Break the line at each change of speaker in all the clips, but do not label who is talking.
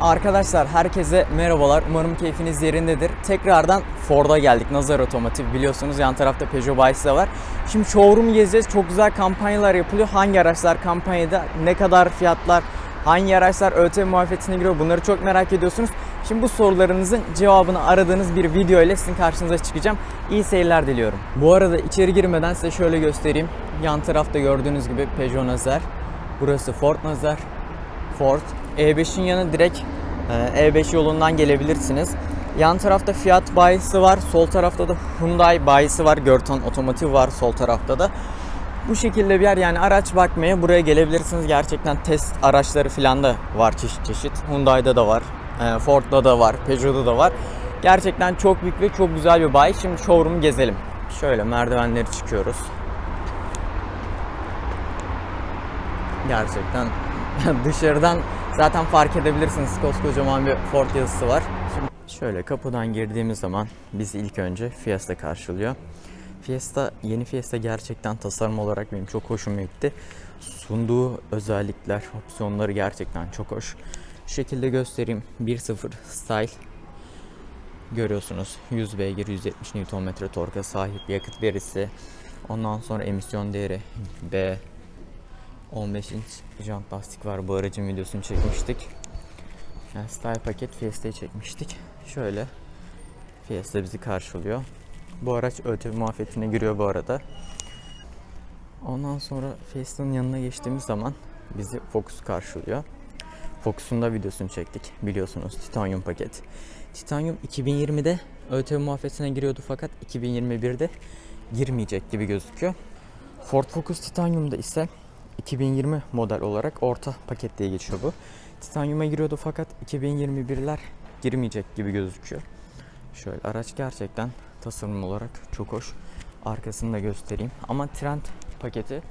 Arkadaşlar herkese merhabalar. Umarım keyfiniz yerindedir. Tekrardan Ford'a geldik. Nazar Otomotiv biliyorsunuz yan tarafta Peugeot bayisi de var. Şimdi showroom'u gezeceğiz. Çok güzel kampanyalar yapılıyor. Hangi araçlar kampanyada, ne kadar fiyatlar, hangi araçlar ÖTV muafiyetine giriyor bunları çok merak ediyorsunuz. Şimdi bu sorularınızın cevabını aradığınız bir video ile sizin karşınıza çıkacağım. İyi seyirler diliyorum. Bu arada içeri girmeden size şöyle göstereyim. Yan tarafta gördüğünüz gibi Peugeot Nazar. Burası Ford Nazar. Ford. E5'in yanı direkt e, E5 yolundan gelebilirsiniz. Yan tarafta Fiat bayisi var. Sol tarafta da Hyundai bayisi var. Görton Otomotiv var sol tarafta da. Bu şekilde bir yer yani araç bakmaya buraya gelebilirsiniz. Gerçekten test araçları falan da var çeşit çeşit. Hyundai'da da var. e, Ford'da da var. Peugeot'da da var. Gerçekten çok büyük ve çok güzel bir bayi. Şimdi showroom'u gezelim. Şöyle merdivenleri çıkıyoruz. Gerçekten dışarıdan zaten fark edebilirsiniz koskocaman bir Ford yazısı var. Şimdi şöyle kapıdan girdiğimiz zaman bizi ilk önce Fiesta karşılıyor. Fiesta, yeni Fiesta gerçekten tasarım olarak benim çok hoşuma gitti. Sunduğu özellikler, opsiyonları gerçekten çok hoş. Şu şekilde göstereyim. 1.0 Style görüyorsunuz. 100 beygir, 170 Nm torka sahip yakıt verisi. Ondan sonra emisyon değeri B 15 inç jant lastik var. Bu aracın videosunu çekmiştik. Yani style paket Fiesta'yı çekmiştik. Şöyle Fiesta bizi karşılıyor. Bu araç ÖTV muafiyetine giriyor bu arada. Ondan sonra Fiesta'nın yanına geçtiğimiz zaman bizi Focus karşılıyor. Focus'un da videosunu çektik biliyorsunuz Titanium paket. Titanium 2020'de ÖTV muafiyetine giriyordu fakat 2021'de girmeyecek gibi gözüküyor. Ford Focus Titanium'da ise 2020 model olarak orta paket diye geçiyor bu. Titanium'a giriyordu fakat 2021'ler girmeyecek gibi gözüküyor. Şöyle araç gerçekten tasarım olarak çok hoş. Arkasını da göstereyim. Ama Trend paketi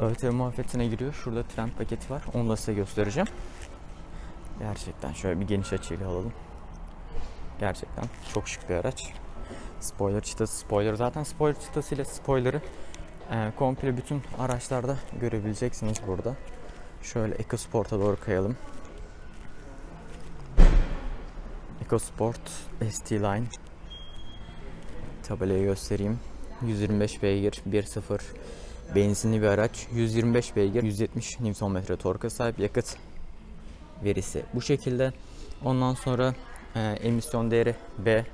ÖTV muafiyetine giriyor. Şurada Trend paketi var. Onu da size göstereceğim. Gerçekten şöyle bir geniş açıyla alalım. Gerçekten çok şık bir araç. Spoiler çıtası, spoiler zaten spoiler çıtası ile spoiler'ı e, komple bütün araçlarda görebileceksiniz burada. Şöyle EcoSport'a doğru kayalım. EcoSport ST Line tabelayı göstereyim. 125 beygir 1.0 benzinli bir araç. 125 beygir 170 Nm torka sahip yakıt verisi bu şekilde. Ondan sonra e, emisyon değeri B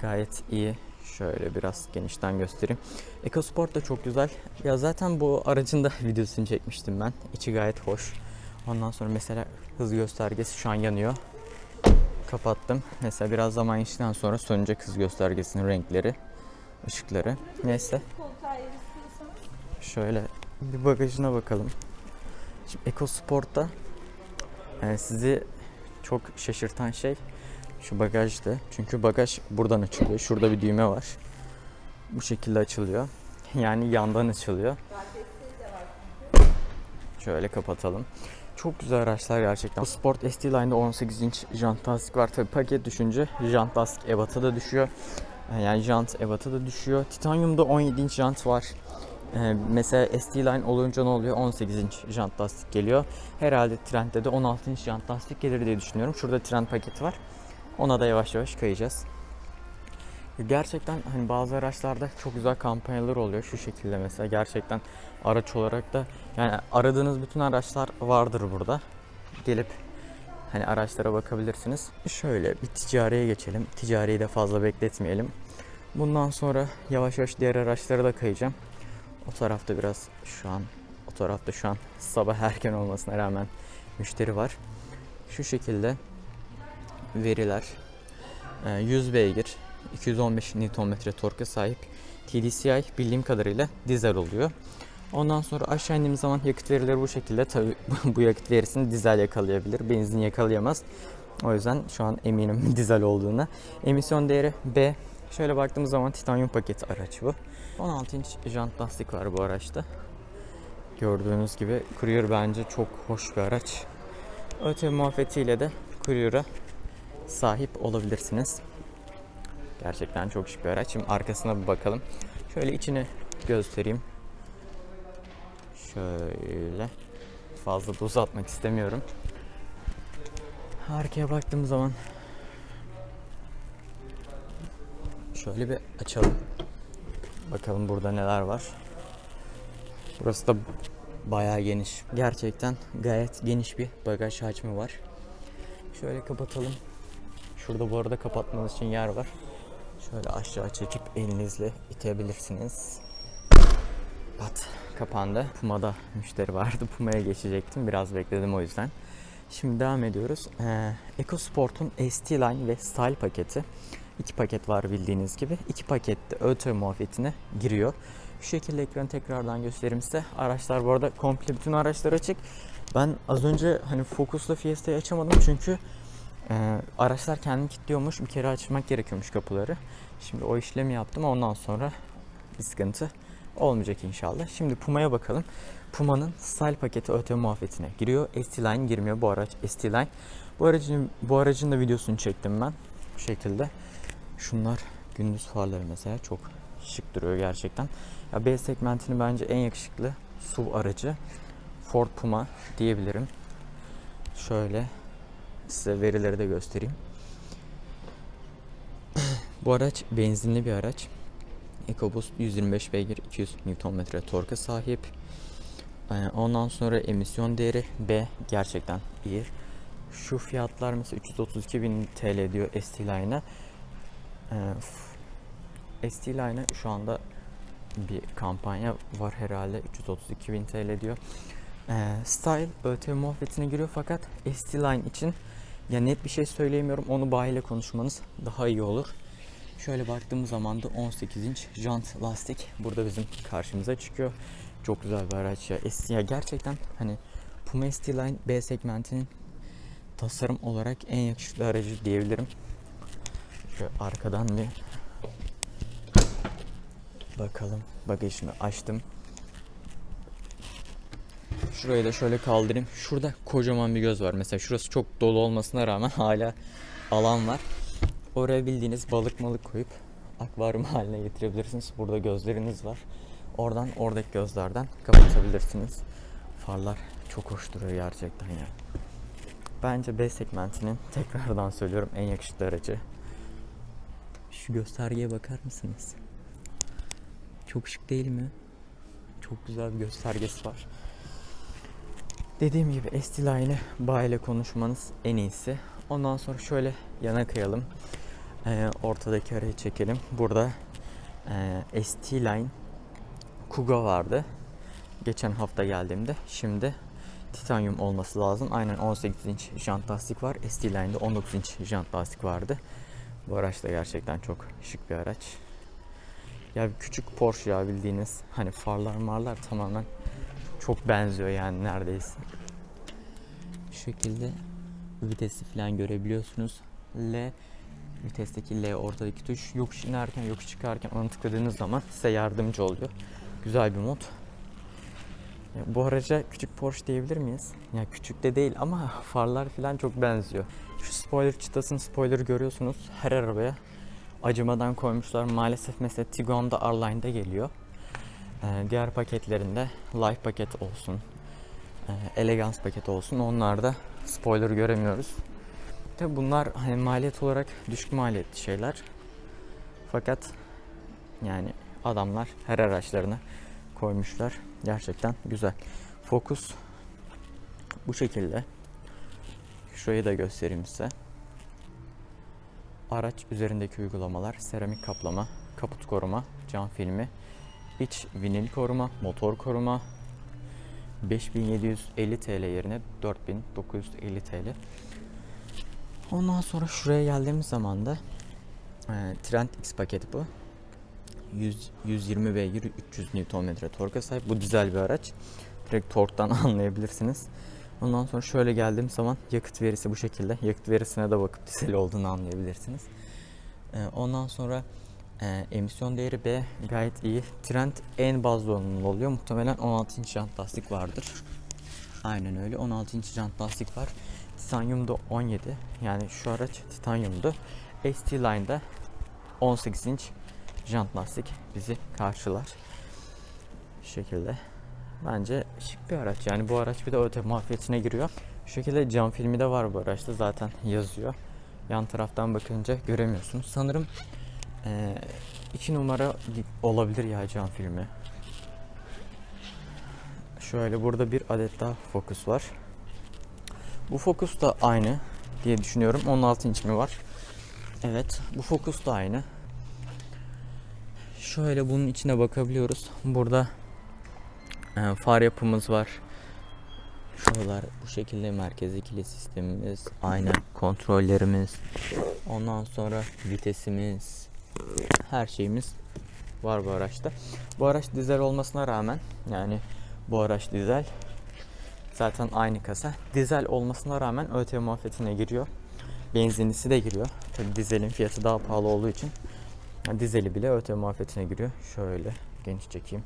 gayet iyi. Şöyle biraz genişten göstereyim. EcoSport da çok güzel. Ya zaten bu aracın da videosunu çekmiştim ben. İçi gayet hoş. Ondan sonra mesela hız göstergesi şu an yanıyor. Kapattım. Mesela biraz zaman geçtikten sonra sönecek hız göstergesinin renkleri, ışıkları. Neyse. Şöyle bir bagajına bakalım. Şimdi EcoSport'ta yani sizi çok şaşırtan şey şu bagajdı. Çünkü bagaj buradan açılıyor. Şurada bir düğme var. Bu şekilde açılıyor. Yani yandan açılıyor. Şöyle kapatalım. Çok güzel araçlar gerçekten. Bu Sport ST Line'da 18 inç jant lastik var. Tabi paket düşünce jant lastik ebat'a da düşüyor. Yani jant ebat'a da düşüyor. Titanium'da 17 inç jant var. Ee, mesela ST Line olunca ne oluyor? 18 inç jant lastik geliyor. Herhalde Trend'de de 16 inç jant lastik gelir diye düşünüyorum. Şurada Trend paketi var. Ona da yavaş yavaş kayacağız. Gerçekten hani bazı araçlarda çok güzel kampanyalar oluyor şu şekilde mesela gerçekten araç olarak da yani aradığınız bütün araçlar vardır burada. Gelip hani araçlara bakabilirsiniz. Şöyle bir ticariye geçelim. Ticariyi de fazla bekletmeyelim. Bundan sonra yavaş yavaş diğer araçlara da kayacağım. O tarafta biraz şu an o tarafta şu an sabah erken olmasına rağmen müşteri var. Şu şekilde veriler e, 100 beygir 215 Nm torka sahip TDCi bildiğim kadarıyla dizel oluyor. Ondan sonra aşağı indiğimiz zaman yakıt verileri bu şekilde. Tabi bu yakıt verisini dizel yakalayabilir. Benzin yakalayamaz. O yüzden şu an eminim dizel olduğuna. Emisyon değeri B. Şöyle baktığımız zaman titanyum paketi araç bu. 16 inç jant lastik var bu araçta. Gördüğünüz gibi Courier bence çok hoş bir araç. ÖTV muafiyetiyle de Courier'a sahip olabilirsiniz. Gerçekten çok şık bir araç. Şimdi arkasına bir bakalım. Şöyle içini göstereyim. Şöyle fazla da uzatmak istemiyorum. Arkaya baktığım zaman şöyle bir açalım. Bakalım burada neler var. Burası da bayağı geniş. Gerçekten gayet geniş bir bagaj hacmi var. Şöyle kapatalım. Şurada bu arada kapatmanız için yer var. Şöyle aşağı çekip elinizle itebilirsiniz. Pat kapandı. Puma'da müşteri vardı. Puma'ya geçecektim. Biraz bekledim o yüzden. Şimdi devam ediyoruz. Ee, EcoSport'un ST Line ve Style paketi. İki paket var bildiğiniz gibi. İki pakette ÖTV muafiyetine giriyor. Şu şekilde ekranı tekrardan göstereyim size. Araçlar bu arada komple bütün araçlar açık. Ben az önce hani Focus'la Fiesta'yı açamadım çünkü e, araçlar kendini kilitliyormuş. Bir kere açmak gerekiyormuş kapıları. Şimdi o işlemi yaptım. Ondan sonra bir sıkıntı olmayacak inşallah. Şimdi Puma'ya bakalım. Puma'nın Style paketi ÖTV muafiyetine giriyor. ST Line girmiyor bu araç ST Line. Bu aracın bu aracın da videosunu çektim ben bu şekilde. Şunlar gündüz farları mesela çok şık duruyor gerçekten. Ya B segmentinin bence en yakışıklı SUV aracı Ford Puma diyebilirim. Şöyle size verileri de göstereyim. Bu araç benzinli bir araç. EcoBoost 125 beygir 200 Nm torka sahip. Ee, Ondan sonra emisyon değeri B gerçekten iyi. Şu fiyatlar mesela 332 bin TL diyor ST Line'a. Ee, ST Line'a şu anda bir kampanya var herhalde 332 bin TL diyor. Ee, Style ÖTV muhabbetine giriyor fakat ST Line için ya net bir şey söyleyemiyorum onu bayiyle konuşmanız daha iyi olur. Şöyle baktığımız zaman da 18 inç jant lastik burada bizim karşımıza çıkıyor. Çok güzel bir araç ya. S- ya gerçekten hani Puma ST Line B segmentinin tasarım olarak en yakışıklı aracı diyebilirim. Şöyle arkadan bir bakalım. Bagajını açtım. Şurayı da şöyle kaldırayım. Şurada kocaman bir göz var. Mesela şurası çok dolu olmasına rağmen hala alan var. Oraya bildiğiniz balık malık koyup akvaryum haline getirebilirsiniz. Burada gözleriniz var. Oradan oradaki gözlerden kapatabilirsiniz. Farlar çok hoş duruyor gerçekten ya. Bence B segmentinin tekrardan söylüyorum en yakışıklı aracı. Şu göstergeye bakar mısınız? Çok şık değil mi? Çok güzel bir göstergesi var. Dediğim gibi ST Line'ı Bağ ile konuşmanız en iyisi. Ondan sonra şöyle yana kayalım. Ee, ortadaki arayı çekelim. Burada e, ST Line Kuga vardı. Geçen hafta geldiğimde. Şimdi titanyum olması lazım. Aynen 18 inç jant lastik var. ST Line'de 19 inç jant lastik vardı. Bu araç da gerçekten çok şık bir araç. Ya bir küçük Porsche ya bildiğiniz. Hani farlar marlar tamamen çok benziyor yani neredeyse. Şu şekilde vitesi falan görebiliyorsunuz. L vitesteki L ortadaki tuş yokuş inerken yokuş çıkarken onu tıkladığınız zaman size yardımcı oluyor. Güzel bir mod. Ya Bu araca küçük Porsche diyebilir miyiz? Ya küçük de değil ama farlar falan çok benziyor. Şu spoiler çıtasının spoiler'ı görüyorsunuz. Her arabaya acımadan koymuşlar. Maalesef mesela Tiguan'da R-Line'da geliyor. Ee, diğer paketlerinde Life paket olsun, e, Elegance paket olsun onlarda spoiler göremiyoruz. Tabi bunlar hani maliyet olarak düşük maliyetli şeyler. Fakat yani adamlar her araçlarına koymuşlar. Gerçekten güzel. Focus bu şekilde. Şurayı da göstereyim size. Araç üzerindeki uygulamalar seramik kaplama, kaput koruma, cam filmi, iç vinil koruma, motor koruma 5750 TL yerine 4950 TL. Ondan sonra şuraya geldiğimiz zaman da e, Trend X paket bu. 100, 120 beygir 300 Nm torka sahip. Bu dizel bir araç. Direkt torktan anlayabilirsiniz. Ondan sonra şöyle geldiğim zaman yakıt verisi bu şekilde. Yakıt verisine de bakıp dizel olduğunu anlayabilirsiniz. Ee, ondan sonra e, emisyon değeri B gayet iyi. Trend en baz donanımlı oluyor. Muhtemelen 16 inç jant lastik vardır. Aynen öyle. 16 inç jant lastik var. Titanium'da 17. Yani şu araç titanium'du. ST Line'da 18 inç jant lastik bizi karşılar. Şu şekilde. Bence şık bir araç. Yani bu araç bir de ÖTV muafiyetine giriyor. Şu şekilde cam filmi de var bu araçta zaten yazıyor. Yan taraftan bakınca göremiyorsunuz. Sanırım eee, iki numara olabilir ya cam filmi. Şöyle burada bir adet daha Focus var. Bu Focus da aynı diye düşünüyorum. 16 inç mi var? Evet, bu Focus da aynı. Şöyle bunun içine bakabiliyoruz. Burada e, far yapımız var. Şuralar bu şekilde merkez ikili sistemimiz, ayna kontrollerimiz, ondan sonra vitesimiz, her şeyimiz var bu araçta. Bu araç dizel olmasına rağmen yani bu araç dizel zaten aynı kasa. Dizel olmasına rağmen ÖTV muafiyetine giriyor. Benzinlisi de giriyor. Tabii dizelin fiyatı daha pahalı olduğu için dizeli bile ÖTV muafiyetine giriyor. Şöyle geniş çekeyim.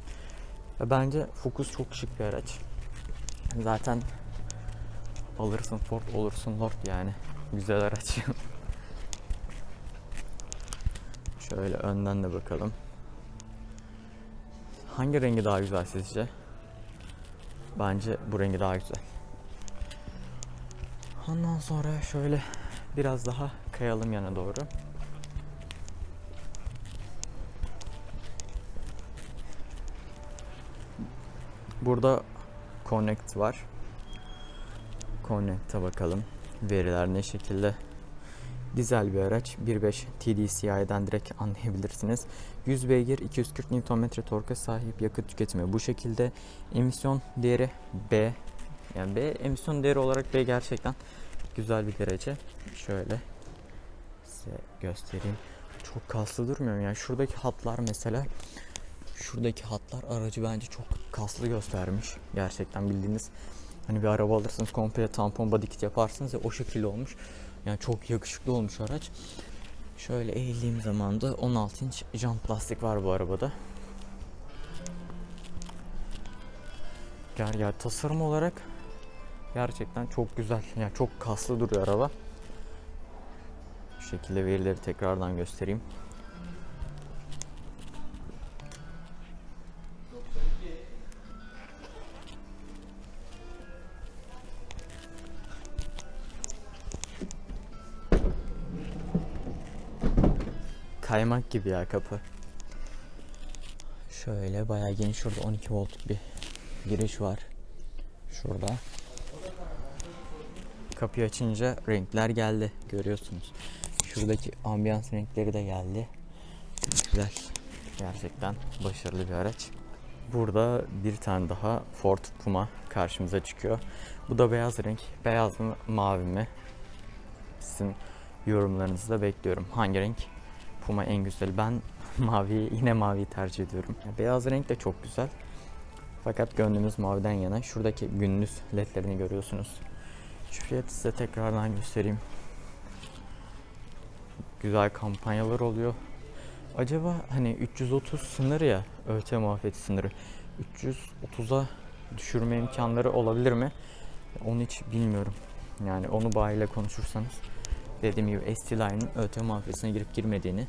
Bence Focus çok şık bir araç. Zaten alırsın Ford olursun Lord yani. Güzel araç. Şöyle önden de bakalım. Hangi rengi daha güzel sizce? Bence bu rengi daha güzel. Ondan sonra şöyle biraz daha kayalım yana doğru. Burada Connect var. Connect'e bakalım. Veriler ne şekilde? Dizel bir araç. 1.5 TDCI'den direkt anlayabilirsiniz. 100 beygir 240 Nm torka sahip yakıt tüketimi. Bu şekilde emisyon değeri B. Yani B emisyon değeri olarak B gerçekten güzel bir derece. Şöyle size göstereyim. Çok kaslı durmuyor mu? yani şuradaki hatlar mesela şuradaki hatlar aracı bence çok kaslı göstermiş. Gerçekten bildiğiniz hani bir araba alırsınız komple tampon body kit yaparsınız ya o şekilde olmuş. Yani çok yakışıklı olmuş araç. Şöyle eğildiğim zaman da 16 inç jant lastik var bu arabada. Gel gel tasarım olarak gerçekten çok güzel. Yani çok kaslı duruyor araba. Şu şekilde verileri tekrardan göstereyim. Kaymak gibi ya kapı. Şöyle bayağı geniş şurada 12 volt bir giriş var. Şurada. Kapıyı açınca renkler geldi görüyorsunuz. Şuradaki ambiyans renkleri de geldi. Güzel. Gerçekten başarılı bir araç. Burada bir tane daha Ford Puma karşımıza çıkıyor. Bu da beyaz renk. Beyaz mı mavi mi? Sizin yorumlarınızı da bekliyorum. Hangi renk? Puma en güzeli. Ben mavi yine maviyi tercih ediyorum. Beyaz renk de çok güzel. Fakat gönlümüz maviden yana. Şuradaki gündüz ledlerini görüyorsunuz. Şu fiyatı size tekrardan göstereyim. Güzel kampanyalar oluyor. Acaba hani 330 sınır ya ÖT muafiyeti sınırı. 330'a düşürme imkanları olabilir mi? Onu hiç bilmiyorum. Yani onu bayiyle konuşursanız dediğim gibi ST Line'ın ÖT muafiyetine girip girmediğini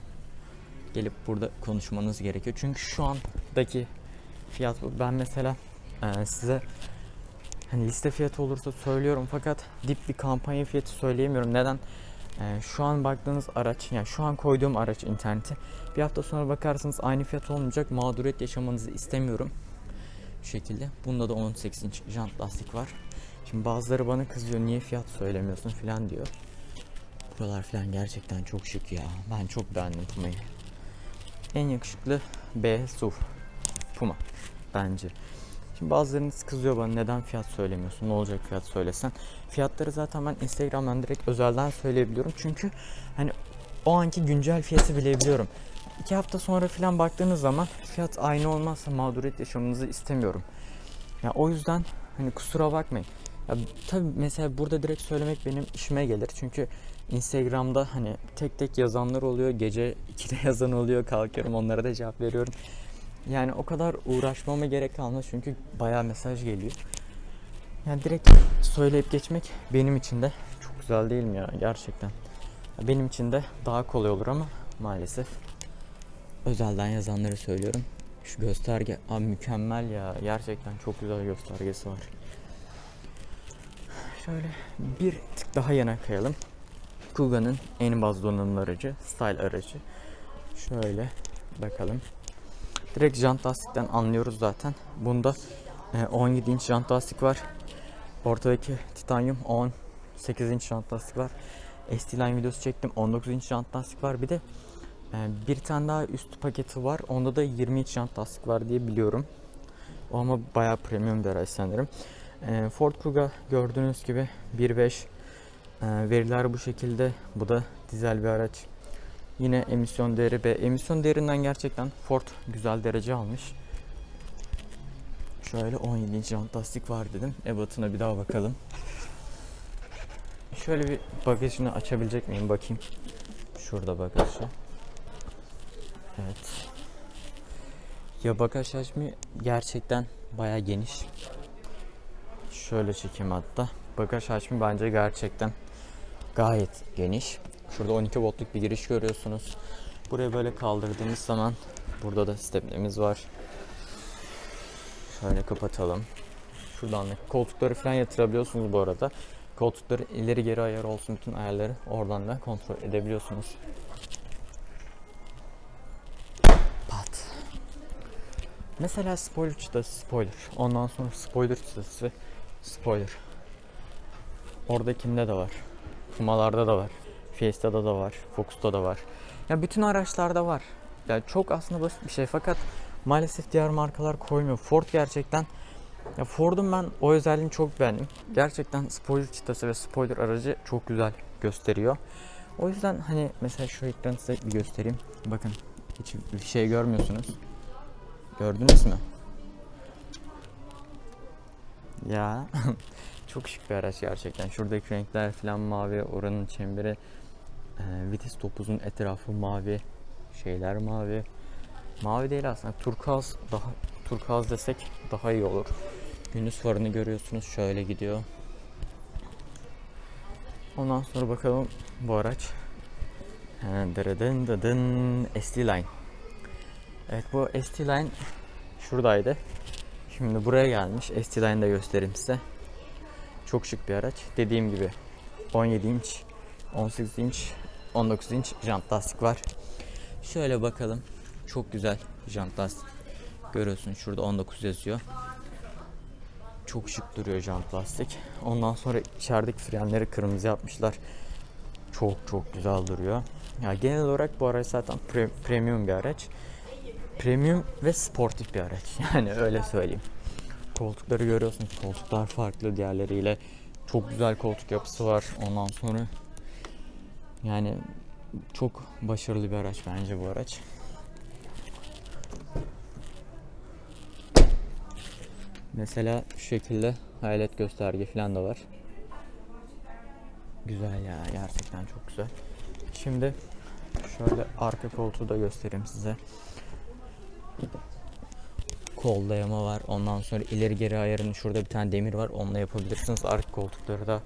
gelip burada konuşmanız gerekiyor. Çünkü şu andaki fiyat bu. Ben mesela e, size hani liste fiyatı olursa söylüyorum fakat dip bir kampanya fiyatı söyleyemiyorum. Neden? E, şu an baktığınız araç, yani şu an koyduğum araç internete bir hafta sonra bakarsanız aynı fiyat olmayacak. Mağduriyet yaşamanızı istemiyorum. Şu şekilde. Bunda da 18 inç jant lastik var. Şimdi bazıları bana kızıyor niye fiyat söylemiyorsun falan diyor. Buralar falan gerçekten çok şık ya. Ben çok beğendim Puma'yı. En yakışıklı B SUV. Puma bence. Şimdi bazılarınız kızıyor bana neden fiyat söylemiyorsun? Ne olacak fiyat söylesen? Fiyatları zaten ben Instagram'dan direkt özelden söyleyebiliyorum. Çünkü hani o anki güncel fiyatı bilebiliyorum. İki hafta sonra falan baktığınız zaman fiyat aynı olmazsa mağduriyet yaşamanızı istemiyorum. Ya o yüzden hani kusura bakmayın. Ya tabii mesela burada direkt söylemek benim işime gelir. Çünkü Instagram'da hani tek tek yazanlar oluyor. Gece 2'de yazan oluyor. Kalkıyorum onlara da cevap veriyorum. Yani o kadar uğraşmama gerek kalmaz çünkü bayağı mesaj geliyor. Yani direkt söyleyip geçmek benim için de çok güzel değil mi ya gerçekten. Benim için de daha kolay olur ama maalesef özelden yazanları söylüyorum. Şu gösterge abi mükemmel ya. Gerçekten çok güzel göstergesi var. Şöyle bir tık daha yana kayalım. Kuga'nın en baz donanımlı aracı, style aracı. Şöyle bakalım. Direkt jant lastikten anlıyoruz zaten. Bunda e, 17 inç jant lastik var. Ortadaki titanyum 18 inç jant lastik var. ST Line videosu çektim. 19 inç jant lastik var. Bir de e, bir tane daha üst paketi var. Onda da 20 inç jant lastik var diye biliyorum. O ama bayağı premium bir araç sanırım. E, Ford Kuga gördüğünüz gibi 1.5 e, veriler bu şekilde. Bu da dizel bir araç. Yine emisyon değeri B. Emisyon değerinden gerçekten Ford güzel derece almış. Şöyle 17 inç jant lastik var dedim. Ebatına bir daha bakalım. Şöyle bir bagajını açabilecek miyim bakayım. Şurada bagajı. Evet. Ya bagaj hacmi gerçekten baya geniş. Şöyle çekeyim hatta. Bagaj hacmi bence gerçekten gayet geniş. Şurada 12 voltluk bir giriş görüyorsunuz. Buraya böyle kaldırdığımız zaman burada da stepnemiz var. Şöyle kapatalım. Şuradan da koltukları falan yatırabiliyorsunuz bu arada. Koltukları ileri geri ayar olsun bütün ayarları oradan da kontrol edebiliyorsunuz. Pat. Mesela spoiler çıtası spoiler. Ondan sonra spoiler çıtası spoiler. Oradakinde de var. Pumalarda da var. Fiesta'da da var. Focus'ta da var. Ya bütün araçlarda var. Yani çok aslında basit bir şey fakat maalesef diğer markalar koymuyor. Ford gerçekten ya Ford'un ben o özelliğini çok beğendim. Gerçekten spoiler çıtası ve spoiler aracı çok güzel gösteriyor. O yüzden hani mesela şu ekranı size bir göstereyim. Bakın hiç bir şey görmüyorsunuz. Gördünüz mü? Ya çok şık bir araç gerçekten. Şuradaki renkler falan mavi, oranın çemberi, e, vites topuzun etrafı mavi, şeyler mavi. Mavi değil aslında turkuaz daha turkuaz desek daha iyi olur. Gündüz farını görüyorsunuz şöyle gidiyor. Ondan sonra bakalım bu araç. Dırıdın dıdın ST Line. Evet bu ST Line şuradaydı. Şimdi buraya gelmiş. ST Line'ı da göstereyim size. Çok şık bir araç. Dediğim gibi 17 inç, 18 inç, 19 inç jant lastik var. Şöyle bakalım. Çok güzel jant lastik. Görüyorsun şurada 19 yazıyor. Çok şık duruyor jant lastik. Ondan sonra içerideki frenleri kırmızı yapmışlar. Çok çok güzel duruyor. Ya genel olarak bu araç zaten pre- premium bir araç. Premium ve sportif bir araç. Yani öyle söyleyeyim. Koltukları görüyorsunuz. Koltuklar farklı diğerleriyle. Çok güzel koltuk yapısı var. Ondan sonra yani çok başarılı bir araç bence bu araç. Mesela şu şekilde hayalet gösterge falan da var. Güzel ya gerçekten çok güzel. Şimdi şöyle arka koltuğu da göstereyim size. Kol var. Ondan sonra ileri geri ayarını şurada bir tane demir var. Onunla yapabilirsiniz. Arka koltukları da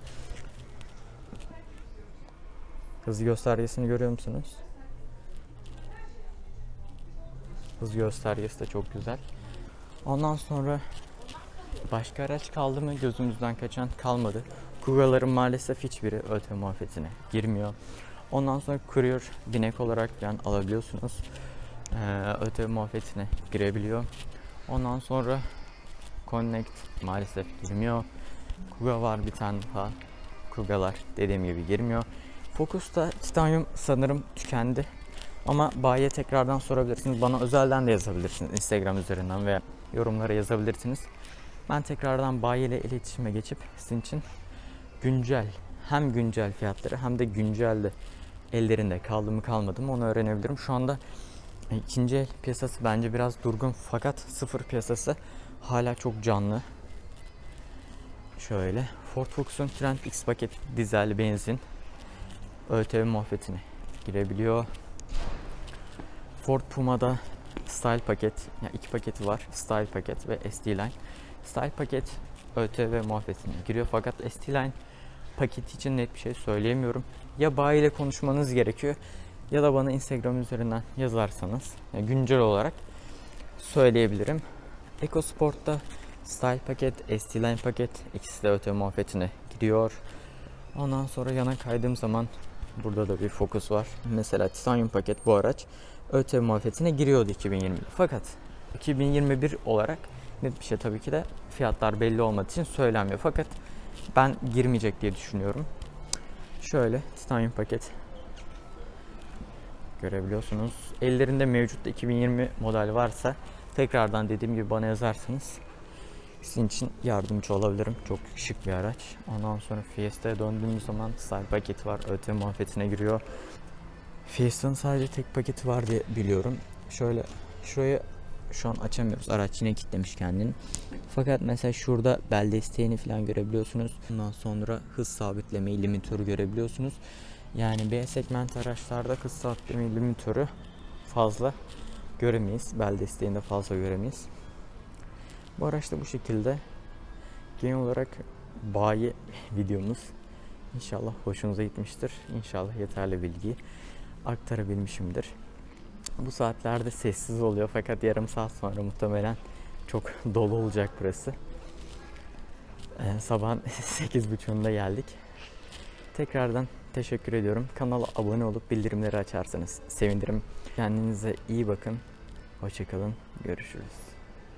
hız göstergesini görüyor musunuz? Hız göstergesi de çok güzel. Ondan sonra başka araç kaldı mı gözümüzden kaçan kalmadı. Kuga'ların maalesef hiçbiri ÖTV muafiyetine girmiyor. Ondan sonra courier binek olarak yani alabiliyorsunuz. Ee, ÖTV muafiyetine girebiliyor. Ondan sonra Connect maalesef girmiyor. Kuga var bir tane daha. Kuga'lar dediğim gibi girmiyor. Focus'ta titanyum sanırım tükendi. Ama bayiye tekrardan sorabilirsiniz. Bana özelden de yazabilirsiniz. Instagram üzerinden veya yorumlara yazabilirsiniz. Ben tekrardan bayi ile iletişime geçip sizin için güncel hem güncel fiyatları hem de güncelde ellerinde kaldı mı kalmadı mı onu öğrenebilirim. Şu anda ikinci el piyasası bence biraz durgun fakat sıfır piyasası hala çok canlı. Şöyle Ford Focus'un Trend X paket dizel benzin ÖTV muhabbetine girebiliyor. Ford Puma'da Style paket, yani iki paketi var. Style paket ve SD Line. Style paket ÖTV muhabbetine giriyor fakat ST Line paketi için net bir şey söyleyemiyorum. Ya bayi ile konuşmanız gerekiyor ya da bana Instagram üzerinden yazarsanız yani güncel olarak söyleyebilirim. EcoSport'ta Style paket, ST Line paket ikisi de ÖTV muhabbetine giriyor. Ondan sonra yana kaydığım zaman burada da bir fokus var. Mesela Titanium paket bu araç ÖTV muhabbetine giriyordu 2020'de. Fakat 2021 olarak net bir şey tabii ki de fiyatlar belli olmadığı için söylenmiyor. Fakat ben girmeyecek diye düşünüyorum. Şöyle Titanium paket görebiliyorsunuz. Ellerinde mevcut 2020 model varsa tekrardan dediğim gibi bana yazarsanız sizin için yardımcı olabilirim. Çok şık bir araç. Ondan sonra Fiesta'ya döndüğümüz zaman style paketi var. ÖTV muhabbetine giriyor. Fiesta'nın sadece tek paketi var diye biliyorum. Şöyle şurayı şu an açamıyoruz. Araç yine kilitlemiş kendini. Fakat mesela şurada bel desteğini falan görebiliyorsunuz. Ondan sonra hız sabitlemeyi, limitörü görebiliyorsunuz. Yani B segment araçlarda hız sabitlemeyi, limitörü fazla göremeyiz. Bel desteğini de fazla göremeyiz. Bu araç da bu şekilde. Genel olarak bayi videomuz. İnşallah hoşunuza gitmiştir. İnşallah yeterli bilgiyi aktarabilmişimdir. Bu saatlerde sessiz oluyor fakat yarım saat sonra muhtemelen çok dolu olacak burası. Ee, sabahın 8.30'unda geldik. Tekrardan teşekkür ediyorum. Kanala abone olup bildirimleri açarsanız sevinirim. Kendinize iyi bakın. Hoşçakalın. Görüşürüz.